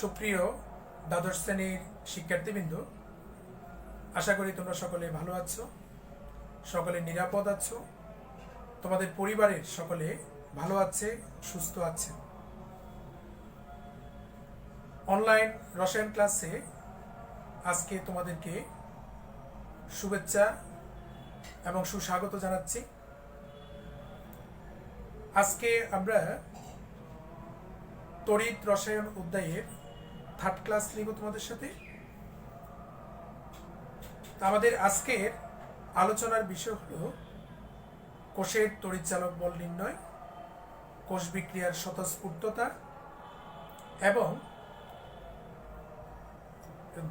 সুপ্রিয় দ্বাদশ শ্রেণির শিক্ষার্থীবৃন্দ, আশা করি তোমরা সকলে ভালো আছো, সকলে নিরাপদ আছো, তোমাদের পরিবারের সকলে ভালো আছে, সুস্থ আছে। অনলাইন রসায়ন ক্লাসে আজকে তোমাদেরকে শুভেচ্ছা এবং সুস্বাগত জানাচ্ছি। আজকে আমরা তড়িৎ রসায়ন অধ্যায়ের থার্ড ক্লাস নিব তোমাদের সাথে। আমাদের আজকের আলোচনার বিষয় হলো কোষের তড়িৎচালক বল নির্ণয়, কোষ বিক্রিয়ার স্বতঃস্ফূর্ততা এবং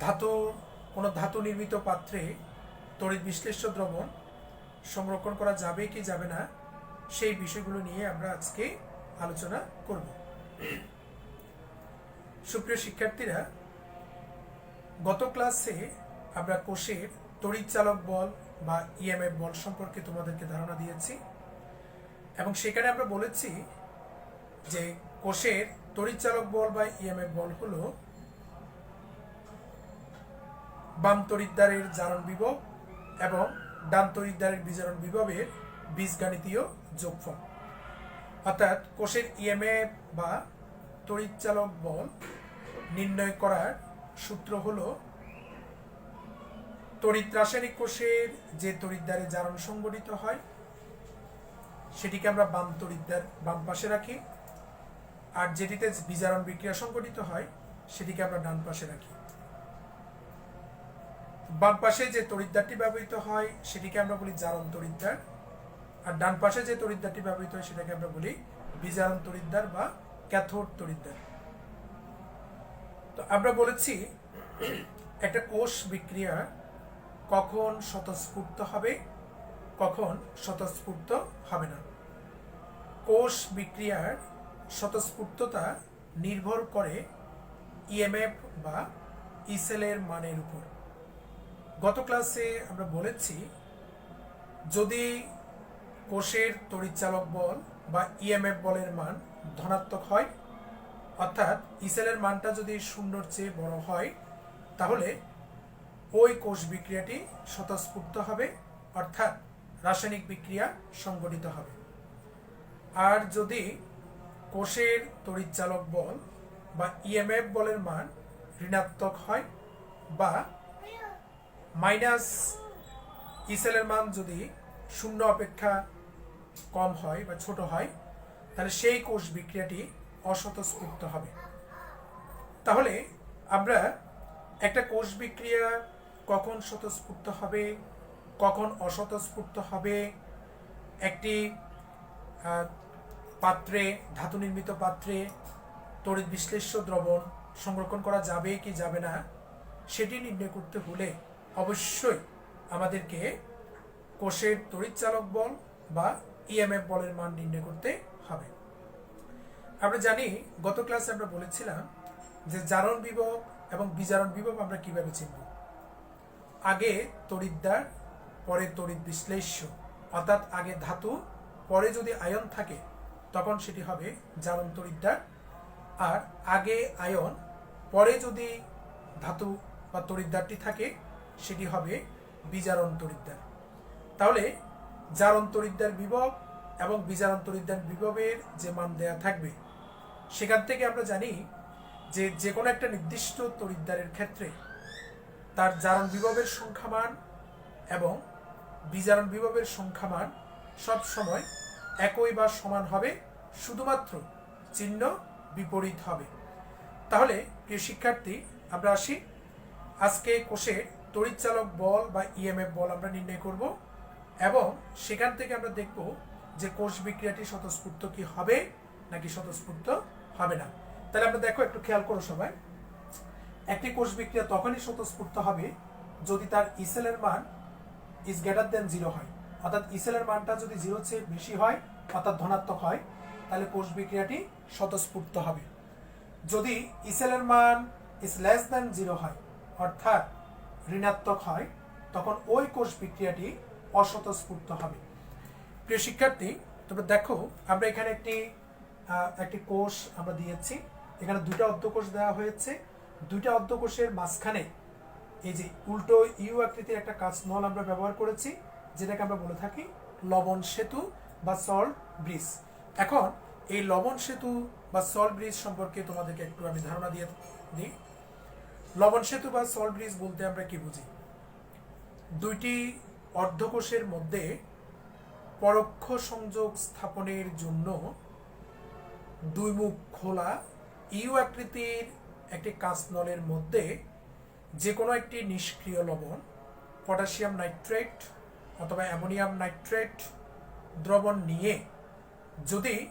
ধাতু, কোনো ধাতু নির্মিত পাত্রে তড়িৎ বিশ্লেষ্য দ্রবণ সংরক্ষণ করা যাবে কি যাবে না, সেই বিষয়গুলো নিয়ে আমরা আজকে আলোচনা করব। সুপ্রিয় শিক্ষার্থীরা, গত ক্লাসে আমরা কোষের তড়িৎচালক বল বা ইএমএফ বল সম্পর্কে তোমাদেরকে ধারণা দিয়েছি এবং সেখানে আমরা বলেছি যে কোষের তড়িৎচালক বল বা ইএমএফ বল হলো বাম তড়িৎদ্বারের জারণ বিভব এবং ডান তড়িৎদ্বারের বিজারণ বিভবের বীজগাণিতীয় যোগফল। অর্থাৎ কোষের ইএমএফ বা তড়িৎচালক বল নির্ণয় করার সূত্র হল, তড়িৎ রাসায়নিক কোষের যে তড়িৎদ্বারে জারণ সংগঠিত হয়, সেটিকে আমরা বাম তড়িৎদ্বার বাম পাশে রাখি, আর যেটিতে বিজারণ বিক্রিয়া সংগঠিত হয়, সেটিকে আমরা ডান পাশে রাখি। বাম পাশে যে তড়িৎদ্বারটি ব্যবহৃত হয়, সেটিকে আমরা বলি জারণ তড়িৎদ্বার, আর ডান পাশে যে তড়িৎদ্বারটি ব্যবহৃত হয়, সেটাকে আমরা বলি বিজারণ তড়িৎদ্বার বা ক্যাথোড তড়িৎদ্বার। তো আমরা বলেছি, একটা কোষ বিক্রিয়া কখন স্বতঃস্ফূর্ত হবে, কখন স্বতঃস্ফূর্ত হবে না। কোষ বিক্রিয়ার স্বতঃস্ফূর্ততা নির্ভর করে ইএমএফ বা ইসেলের মানের উপর। গত ক্লাসে আমরা বলেছি, যদি কোষের তড়িৎচালক বল বা ইএমএফ বলের মান ধনাত্মক হয়, অর্থাৎ ইসেলের মানটা যদি শূন্যর চেয়ে বড় হয়, তাহলে ওই কোষ বিক্রিয়াটি স্বতঃস্ফূর্ত হবে, অর্থাৎ রাসায়নিক বিক্রিয়া সংগঠিত হবে। আর যদি কোষের তড়িৎচালক বল বা ইএমএফ বলের মান ঋণাত্মক হয় বা মাইনাস ইসেলের মান যদি শূন্য অপেক্ষা কম হয় বা ছোট হয়, তাহলে সেই কোষ বিক্রিয়াটি অস্বতঃস্ফূর্ত হবে। তাহলে আমরা একটা কোষ বিক্রিয়া কখন স্বতঃস্ফূর্ত হবে, কখন অস্বতঃস্ফূর্ত হবে? একটি পাত্রে, ধাতু নির্মিত পাত্রে তড়িৎ বিশ্লেষ্য দ্রবণ সংরক্ষণ করা যাবে কি যাবে না, সেটি নির্ণয় করতে হলে অবশ্যই আমাদেরকে কোষের তড়িৎচালক বল বা ইএমএফ বলের মান নির্ণয় করতে হবে। আমরা জানি, গত ক্লাসে আমরা বলেছিলাম যে জারণ বিভব এবং বিজারণ বিভব আমরা কীভাবে চিনব? আগে তড়িৎদ্বার, পরে তড়িৎ বিশ্লেষ্য, অর্থাৎ আগে ধাতু, পরে যদি আয়ন থাকে, তখন সেটি হবে জারণ তড়িৎদ্বার। আর আগে আয়ন, পরে যদি ধাতু বা তড়িৎদ্বারটি থাকে, সেটি হবে বিজারণ তড়িৎদ্বার। তাহলে জারণ তড়িৎদ্বার বিভব এবং বিজারণ তড়িৎদ্বার বিভবের যে মান দেয়া থাকবে, সেখান থেকে আমরা জানি যে যে কোনো একটা নির্দিষ্ট তড়িৎদ্বারের ক্ষেত্রে তার জারণ বিভবের সংখ্যামান এবং বিজারণ বিভবের সংখ্যামান সব সময় একই বা সমান হবে, শুধুমাত্র চিহ্ন বিপরীত হবে। তাহলে, প্রিয় শিক্ষার্থী, আমরা আসি। আজকে কোষে তড়িৎচালক বল বা ইএমএফ বল আমরা নির্ণয় করব এবং সেখান থেকে আমরা দেখব যে কোষ বিক্রিয়াটি স্বতঃস্ফূর্ত কি হবে নাকি স্বতঃস্ফূর্ত হবে না। তাহলে আমরা দেখো একটু খেয়াল করো সবাই। একটি কোষ বিক্রিয়া তখনই স্বতঃস্ফূর্ত হবে যদি তার ইসেলের মান ইজ গ্রেটার দেন জিরো হয়। অর্থাৎ ইসেলের মানটা যদি জিরো চেয়ে বেশি হয়, অর্থাৎ ধনাত্মক হয়, তাহলে কোষ বিক্রিয়াটি স্বতঃস্ফূর্ত হবে। যদি ইসেলের মান ইজ লেস দেন জিরো হয়, অর্থাৎ ঋণাত্মক হয়, তখন ওই কোষ বিক্রিয়াটি অস্বতঃস্ফূর্ত হবে। প্রিয় শিক্ষার্থী, তোমরা দেখো, আমরা এখানে একটি একটি কোষ আমরা দিয়েছি। এখানে দুটা অর্ধকোষ দেওয়া হয়েছে। দুইটা অর্ধকোষের মাঝখানে এই যে উল্টো ইউ আকৃতির একটা কাঁচ নল আমরা ব্যবহার করেছি, যেটাকে আমরা বলে থাকি লবণ সেতু বা সল্ট ব্রিজ এখন এই লবণ সেতু বা সল্ট ব্রিজ সম্পর্কে তোমাদেরকে একটু আমি ধারণা দিয়ে দিই। লবণ সেতু বা সল্ট ব্রিজ বলতে আমরা কি বুঝি? দুইটি অর্ধকোষের মধ্যে পরোক্ষ সংযোগ স্থাপনের জন্য দুই মুখ খোলা ইউ আকৃতির একটি কাঁচ নলের মধ্যে যে কোনো একটি নিষ্ক্রিয় লবণ, পটাশিয়াম নাইট্রেট অথবা অ্যামোনিয়াম নাইট্রেট দ্রবণ নিয়ে যদি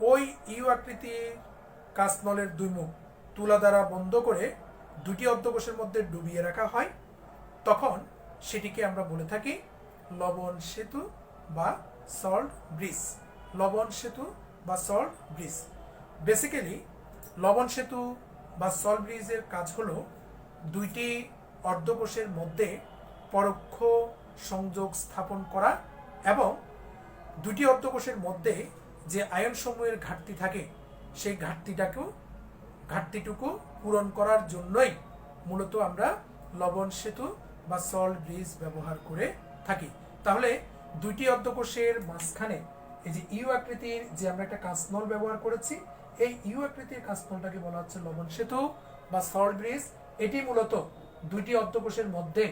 ওই ইউ আকৃতির কাঁচ নলের দুই মুখ তুলা দ্বারা বন্ধ করে দুটি অর্ধকোষের মধ্যে ডুবিয়ে রাখা হয়, তখন সেটিকে আমরা বলে থাকি লবণ সেতু বা সল্ট ব্রিজ লবণ সেতু বা সল্ট ব্রিজ বেসিক্যালি লবণ সেতু বা সল্ট ব্রিজের কাজ হলো দুইটি অর্ধকোষের মধ্যে পরোক্ষ সংযোগ স্থাপন করা এবং দুটি অর্ধকোষের মধ্যে যে আয়ন সমূহের ঘাটতি থাকে, সেই ঘাটতিটাকেও, ঘাটতিটুকু পূরণ করার জন্যই মূলত আমরা লবণ সেতু বা সল্ট ব্রিজ ব্যবহার করে থাকি। তাহলে দুইটি অর্ধকোষের মাঝখানে এই যে ইউ আকৃতির যে আমরা একটা কাঁচনল ব্যবহার করেছি এই ইউ আকৃতির কাঁচনলটাকে বলা হচ্ছে লবণ সেতু বা সল্ট ব্রিজ এটি মূলত দুইটি অর্ধকোষের মধ্যে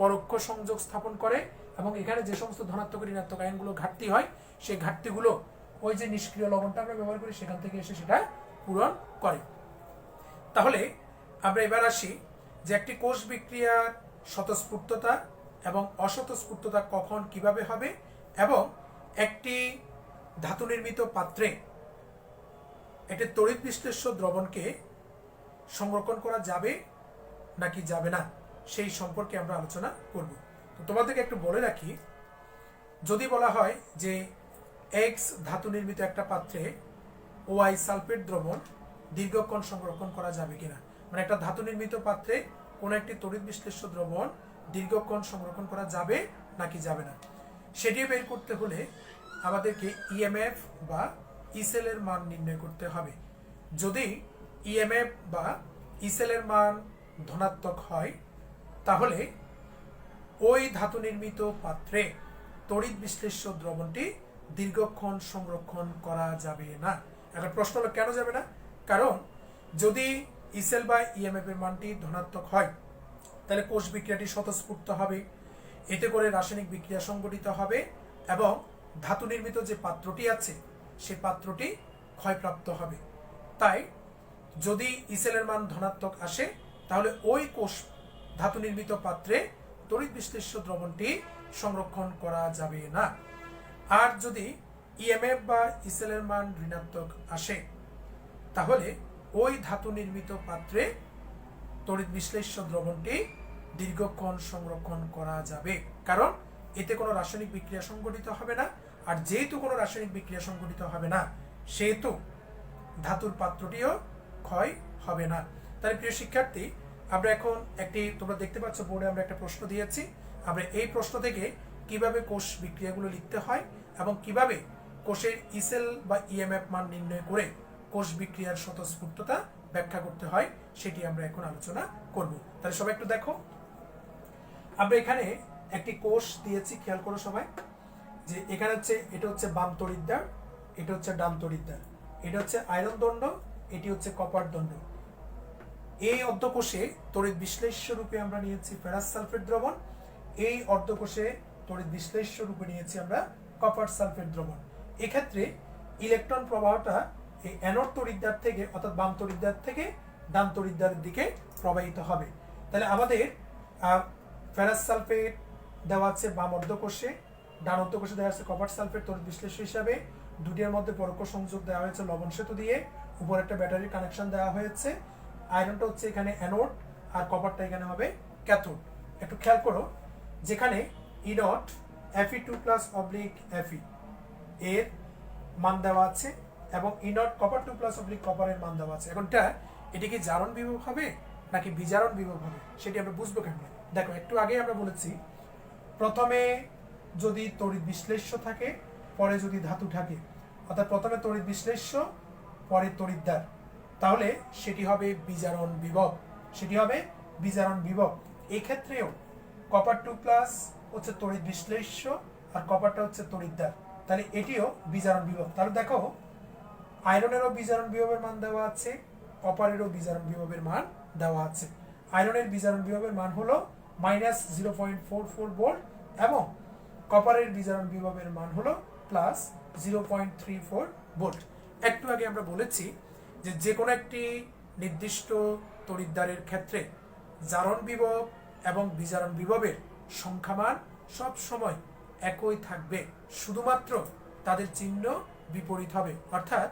পরোক্ষ সংযোগ স্থাপন করে এবং এখানে যে সমস্ত ধনাত্মক ঋণাত্মক আয়নগুলো ঘাটতি হয়, সেই ঘাটতিগুলো ওই যে নিষ্ক্রিয় লবণটা আমরা ব্যবহার করি, সেখান থেকে এসে সেটা পূরণ করে। তাহলে আমরা এবার আসি যে একটি কোষ বিক্রিয়ার স্বতঃস্ফূর্ততা এবং অস্বতঃস্ফূর্ততা কখন কীভাবে হবে এবং একটি ধাতু নির্মিত পাত্রে একটি তড়িৎ বিশ্লেষ্য দ্রবণকে সংরক্ষণ করা যাবে নাকি যাবে না, সেই সম্পর্কে আমরা আলোচনা করব। তো তোমাদেরকে একটু বলে রাখি, যদি বলা হয় যে এক্স ধাতু নির্মিত একটা পাত্রে ওয়াই সালফেট দ্রবণ দীর্ঘক্ষণ সংরক্ষণ করা যাবে কিনা মানে একটা ধাতু নির্মিত পাত্রে কোনো একটি তড়িৎ বিশ্লেষ্য দ্রবণ দীর্ঘক্ষণ সংরক্ষণ করা যাবে নাকি যাবে না সেটি বের করতে হলে আমাদেরকে ইএমএফ বা ইসেলের মান নির্ণয় করতে হবে। যদি ইএমএফ বা ইসেলের মান ধনাত্মক হয়, তাহলে ওই ধাতু নির্মিত পাত্রে তড়িৎ বিশ্লেষ্য দ্রবণটি দীর্ঘক্ষণ সংরক্ষণ করা যাবে না। এখন প্রশ্ন হলো, কেন যাবে না? কারণ যদি ইসেল বা ইএমএফ এর মানটি ধনাত্মক হয়, তাহলে কোষ বিক্রিয়াটি স্বতঃস্ফূর্ত হবে। এতে করে রাসায়নিক বিক্রিয়া সংগঠিত হবে এবং ধাতু নির্মিত যে পাত্রটি আছে সেই পাত্রটি ক্ষয়প্রাপ্ত হবে। তাই, যদি ইসেলের মান ধনাত্মক আসে, তাহলে ওই কোষ ধাতু নির্মিত পাত্রে তড়িৎ বিশ্লেষ্য দ্রবণটি সংরক্ষণ করা যাবে না। আর যদি ইএমএফ বা ইসেলের মান ঋণাত্মক আসে, তাহলে ওই ধাতু নির্মিত পাত্রে তড়িৎ বিশ্লেষ্য দ্রবণটি দীর্ঘক্ষণ সংরক্ষণ করা যাবে। কারণ, এতে কোনো রাসায়নিক বিক্রিয়া সংঘটিত হবে না। আর যেহেতু কোনো রাসায়নিক বিক্রিয়া সংঘটিত হবে না, সেহেতু ধাতুর পাত্রটিও ক্ষয় হবে না। তাহলে প্রিয় শিক্ষার্থী, আমরা এখন একটি, তোমরা দেখতে পাচ্ছ বোর্ডে আমরা একটা প্রশ্ন দিয়েছি। আমরা এই প্রশ্ন থেকে কীভাবে কোষ বিক্রিয়াগুলো লিখতে হয় এবং কীভাবে কোষের ইসেল বা ইএমএফ মান নির্ণয় করে কোষ বিক্রিয়ার স্বতঃস্ফূর্ততা ব্যাখ্যা করতে হয়, সেটি আমরা এখন আলোচনা করব। তাহলে সবাই একটু দেখো। আমরা এখানে একটি কোষ দিয়েছি, খেয়াল করো সবাই। যে এখানে হচ্ছে, এটা হচ্ছে বাম তরিদ্দার এটা হচ্ছে ডান তরিদ্দার এটা হচ্ছে আয়রন দণ্ড, এটি হচ্ছে কপার দণ্ড। এই অর্ধকোষে তড়িৎ বিশ্লেষ্য রূপে আমরা নিয়েছি ফেরাস সালফেট দ্রবণ, এই অর্ধকোষে তড়িৎ বিশ্লেষ্য রূপে নিয়েছি আমরা কপার সালফেট দ্রবণ। এক্ষেত্রে ইলেকট্রন প্রবাহটা এই অ্যানোড তরিদ্দার থেকে, অর্থাৎ বাম তরিদ্দার থেকে ডান তরিদ্দারের দিকে প্রবাহিত হবে। তাহলে আমাদের ফেরাস সালফেট দেওয়া আছে বাম অর্ধকোষে ডান অর্ধকোষে দেওয়া আছে কপার সালফেট তড়িৎ বিশ্লেষ্য হিসাবে। দুটির মধ্যে পরোক্ষ সংযোগ দেওয়া হয়েছে লবণ সেতু দিয়ে। উপর একটা ব্যাটারির কানেকশন দেওয়া হয়েছে। আয়রনটা হচ্ছে এখানে অ্যানোড আর কপারটা এখানে হবে ক্যাথোড একটু খেয়াল করো, যেখানে E dot Fe two plus oblique Fe এর মান দেওয়া আছে এবং E naught copper two plus oblique কপারের মান দেওয়া আছে। এখনটা এটি কি জারণ বিভব হবে নাকি বিজারণ বিভব হবে? সেটি আমরা বুঝব কেমন? দেখো, একটু আগে আমরা বলেছি, প্রথমে যদি তড়িৎ বিশ্লেষ্য থাকে, পরে যদি ধাতু থাকে। অর্থাৎ প্রথমে তড়িৎ বিশ্লেষ্য, পরে তড়িৎদ্বার তাহলে সেটি হবে বিজারণ বিভব। সেটি হবে বিজারণ বিভব। এই ক্ষেত্রেও কপার টু প্লাস হচ্ছে তড়িৎ বিশ্লেষ্য আর কপারটা হচ্ছে তড়িৎদ্বার তাহলে এটিও বিজারণ বিভব। তাহলে দেখো আয়রনেরও বিজারণ বিভবের মান দেওয়া আছে কপারেরও বিজারণ বিভবের মান দেওয়া আছে। আয়রনের বিজারণ বিভবের মান হলো minus zero point four four volt এবং কপারের বিজারণ বিভবের মান হলো plus zero point three four volt একটু আগে আমরা বলেছি যে যে কোনো একটি নির্দিষ্ট তড়িৎদ্বারের ক্ষেত্রে জারণ বিভব এবং বিজারণ বিভবের সংখ্যামান সব সময় একই থাকবে। শুধুমাত্র তাদের চিহ্ন বিপরীত হবে। অর্থাৎ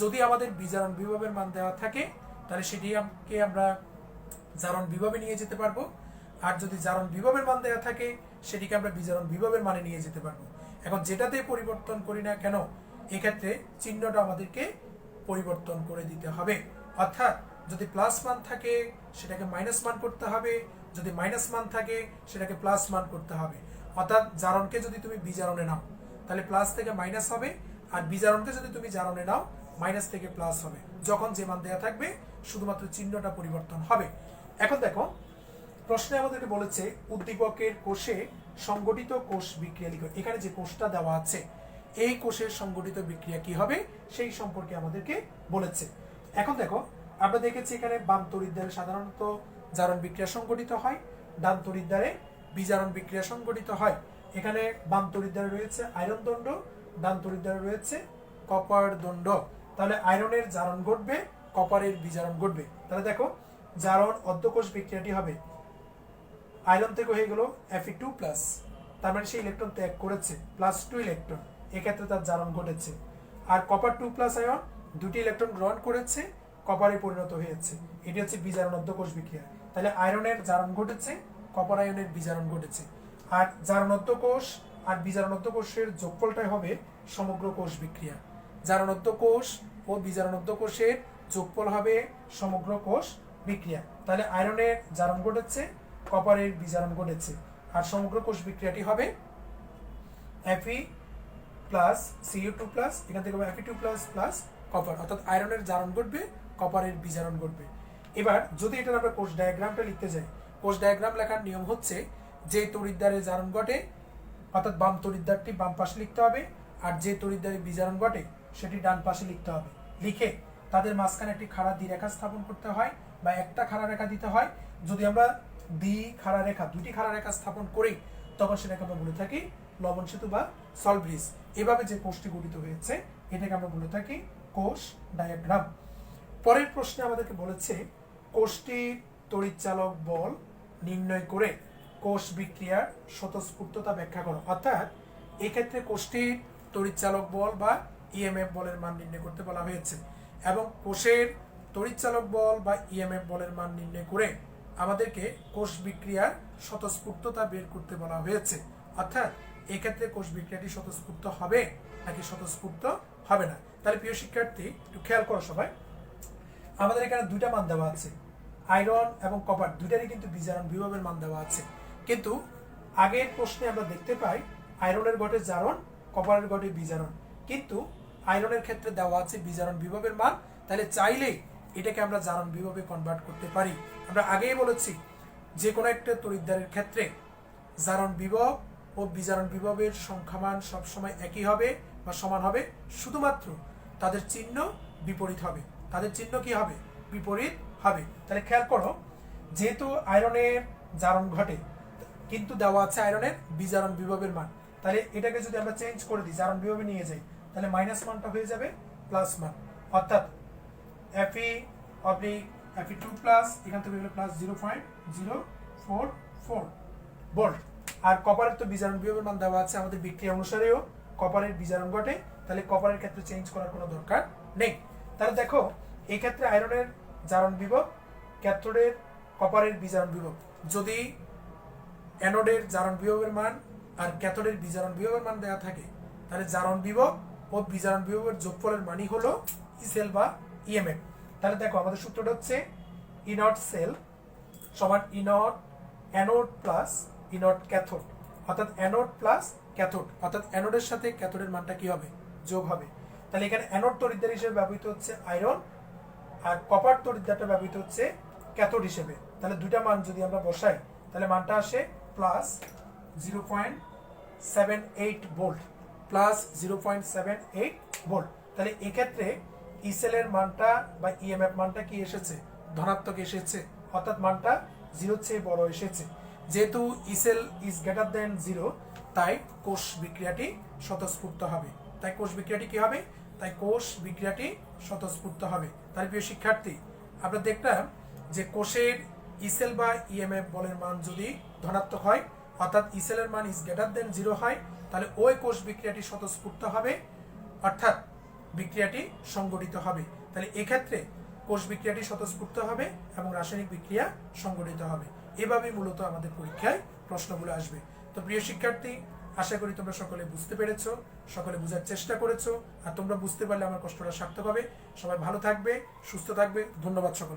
যদি আমাদের বিজারণ বিভবের মান দেওয়া থাকে, তাহলে সেটিকে আমরা জারণ বিভবে নিয়ে যেতে পারব। আর যদি জারণ বিভবের মান দেওয়া থাকে সেটিকে আমরা বিজারণ বিভবের মানে নিয়ে যেতে পারব। এখন যেটাতে পরিবর্তন করি না কেন, এক্ষেত্রে চিহ্নটা আমাদেরকে পরিবর্তন করে দিতে হবে। অর্থাৎ যদি প্লাস মান থাকে, সেটাকে মাইনাস মান করতে হবে। যদি মাইনাস মান থাকে, সেটাকে প্লাস মান করতে হবে। অর্থাৎ জারণকে যদি তুমি বিজারণে নাও, তাহলে প্লাস থেকে মাইনাস হবে, আর বিজারণকে যদি তুমি জারণে নাও মাইনাস থেকে প্লাস হবে। যখন যে মান দেওয়া থাকবে, শুধুমাত্র চিহ্নটা পরিবর্তন হবে। এখন দেখো প্রশ্নে আমাদেরকে বলেছে, উদ্দীপকের কোষে সংগঠিত কোষ বিক্রিয়া লিখো। এখানে যে কোষটা দেওয়া আছে, এই কোষের সংগঠিত বিক্রিয়া কি হবে? সেই সম্পর্কে আমাদেরকে বলেছে। এখন দেখো, আমরা দেখেছি এখানে বাম তরিদ্বারে সাধারণত জারণ বিক্রিয়া সংগঠিত হয়, ডান তরিদ্বারে বিজারণ বিক্রিয়া সংগঠিত হয়। এখানে বাম তরিদ্বারে রয়েছে আয়রন দণ্ড, ডান তরিদ্বারে রয়েছে কপার দণ্ড। তাহলে আয়রনের জারণ ঘটবে, কপারের বিজারণ ঘটবে। তাহলে দেখো, জারণ অর্ধকোষ বিক্রিয়াটি হবে। আয়রন থেকে হয়ে গেল এফি টু প্লাস তার মানে সেই ইলেকট্রন ত্যাগ করেছে প্লাস টু ইলেকট্রন এক্ষেত্রে তার জারণ ঘটেছে। আর কপার টু প্লাস আয়ন দুটি ইলেকট্রন গ্রহণ করেছে কপারে পরিণত হয়েছে। এটি হচ্ছে বিজারণ অর্ধকোষ বিক্রিয়া তাহলে আয়রনের জারণ ঘটেছে কপার আয়নের বিজারণ ঘটেছে। আর জারণত্ব কোষ আর বিজারণত্ব কোষের যোগফলটাই হবে সমগ্র কোষ বিক্রিয়া জারণত্ব কোষ ও বিজারণত্ব কোষের যোগফল হবে সমগ্র কোষ বিক্রিয়া তাহলে আয়রনের জারণ ঘটেছে কপারের বিজারণ ঘটেছে। আর সমগ্র কোষ বিক্রিয়াটি হবে Fe plus Cu two plus এখান থেকে Fe two plus plus copper অর্থাৎ আয়রনের জারণ ঘটবে কপারের বিজারণ ঘটবে। এবার, যদি এটার আমরা কোষ ডায়াগ্রামটা লিখতে যাই, কোষ ডায়াগ্রাম লেখার নিয়ম হচ্ছে যে তড়িৎদ্বারে জারণ ঘটে, অর্থাৎ বাম তড়িৎদ্বারটি বাম পাশে লিখতে হবে, আর যে তড়িৎদ্বারে বিজারণ ঘটে, সেটি ডান পাশে লিখতে হবে। লিখে তাদের মাঝখানে একটি খাড়া দ্বিরেখা স্থাপন করতে হয় বা একটা খাড়া রেখা দিতে হয়। যদি আমরা দ্বি খাড়া রেখা, দুটি খাড়া রেখা স্থাপন করি তখন সেটাকে আমরা বলে থাকি লবণ সেতু বা সল ব্রিজ এভাবে যে কোষটি গঠিত হয়েছে, এটাকে আমরা বলে থাকি কোষ ডায়াগ্রাম পরের প্রশ্নে আমাদেরকে বলেছে কোষটির তড়িৎচালক বল নির্ণয় করে কোষ বিক্রিয়ার স্বতঃস্ফূর্ততা ব্যাখ্যা করো। অর্থাৎ এক্ষেত্রে কোষটির তড়িৎচালক বল বা ইএমএফ বলের মান নির্ণয় করতে বলা হয়েছে এবং কোষের তড়িৎচালক বল বা ইএমএফ বলের মান নির্ণয় করে আমাদেরকে কোষ বিক্রিয়ার স্বতঃস্ফূর্ততা বের করতে বলা হয়েছে। অর্থাৎ এক্ষেত্রে কোষ বিক্রিয়াটি স্বতঃস্ফূর্ত হবে নাকি স্বতঃস্ফূর্ত হবে না? তাহলে প্রিয় শিক্ষার্থী, একটু খেয়াল করো সবাই। আমাদের এখানে দুইটা মান দেওয়া আছে। আয়রন এবং কপার, দুইটারই কিন্তু বিজারণ বিভবের মান দেওয়া আছে। কিন্তু আগের প্রশ্নে আমরা দেখতে পাই, আয়রনের ঘটে জারণ, কপারের ঘটে বিজারণ কিন্তু আয়রনের ক্ষেত্রে দেওয়া আছে বিজারণ বিভবের মান। তাহলে চাইলেই এটাকে আমরা জারণ বিভবে কনভার্ট করতে পারি। আমরা আগেই বলেছি যে কোনো একটা তড়িৎদ্বারের ক্ষেত্রে জারণ বিভব ও বিজারণ বিভবের সংখ্যামান সবসময় একই হবে বা সমান হবে, শুধুমাত্র তাদের চিহ্ন বিপরীত হবে। তাদের চিহ্ন কি হবে? বিপরীত হবে। তাহলে খেয়াল করো, যেহেতু আয়রনের জারণ ঘটে, কিন্তু দেওয়া আছে আয়রনের বিজারণ বিভবের মান। তাহলে এটাকে যদি আমরা চেঞ্জ করে দিই, জারণ বিভবে নিয়ে যাই, তাহলে মাইনাস মানটা হয়ে যাবে প্লাস মান। অর্থাৎ Fe oblique Fe two plus এখান থেকে plus zero point zero four four volt আর কপারের তো বিজারণ বিভবের মান দেওয়া আছে আমাদের বিক্রিয়া অনুসারেও কপারের বিজারণ ঘটে, তাহলে কপারের ক্ষেত্রে চেঞ্জ করার কোনো দরকার নেই। তাহলে দেখো এই ক্ষেত্রে আয়রনের জারণ বিভব ক্যাথোডের কপারের বিজারণ বিভব। যদি অ্যানোডের জারণ বিভবের মান আর ক্যাথোডের বিজারণ বিভবের মান দেওয়া থাকে, তাহলে জারণ বিভব ও বিজারণ বিভবের যোগফলের মানই হলো ইসেল বা ইএমএফ তাহলে দেখো, আমাদের সূত্রটা হচ্ছে ইনট সেল সমান E nought anode plus E nought cathode অর্থাৎ অ্যানোড প্লাস ক্যাথোড অর্থাৎ অ্যানোডের সাথে ক্যাথোডের মানটা কি হবে? যোগ হবে। তাহলে এখানে অ্যানোড তরিদ্দার হিসেবে ব্যবহৃত হচ্ছে আয়রন আর কপার তড়িৎদ্বারটা ব্যবহৃত হচ্ছে ক্যাথোড হিসেবে। তাহলে দুইটা মান যদি আমরা বসাই, তাহলে মানটা আসে plus zero point seven eight volt plus zero point seven eight volt তাহলে এক্ষেত্রে ইসেলের মানটা বা ইএমএফ মানটা কি এসেছে? ধনাত্মক এসেছে। অর্থাৎ মানটা জিরোর চেয়ে বড় এসেছে। যেহেতু E cell is greater than zero তাই কোষ বিক্রিয়াটি স্বতঃস্ফূর্ত হবে। তাই কোষ বিক্রিয়াটি কি হবে? তাই কোষ বিক্রিয়াটি স্বতঃস্ফূর্ত হবে। তার প্রিয় শিক্ষার্থী, আমরা দেখলাম যে কোষের ইসেল বা ইএমএফ বলের মান যদি ধনাত্মক হয়, অর্থাৎ ইসেলের মান ইজ গ্রেটার দেন জিরো হয়, তাহলে ওই কোষ বিক্রিয়াটি স্বতঃস্ফূর্ত হবে। অর্থাৎ বিক্রিয়াটি সংগঠিত হবে। তাহলে এক্ষেত্রে কোষ বিক্রিয়াটি স্বতঃস্ফূর্ত হবে এবং রাসায়নিক বিক্রিয়া সংগঠিত হবে। এভাবে মূলত আমাদের পরীক্ষায় প্রশ্নগুলো আসবে। তো প্রিয় শিক্ষার্থী, আশা করি তোমরা সকলে বুঝতে পেরেছ, সকলে বোঝার চেষ্টা করেছ, আর তোমরা বুঝতে পারলে আমার কষ্টটা সার্থক হবে। সবাই ভালো থাকবে, সুস্থ থাকবে। ধন্যবাদ সকল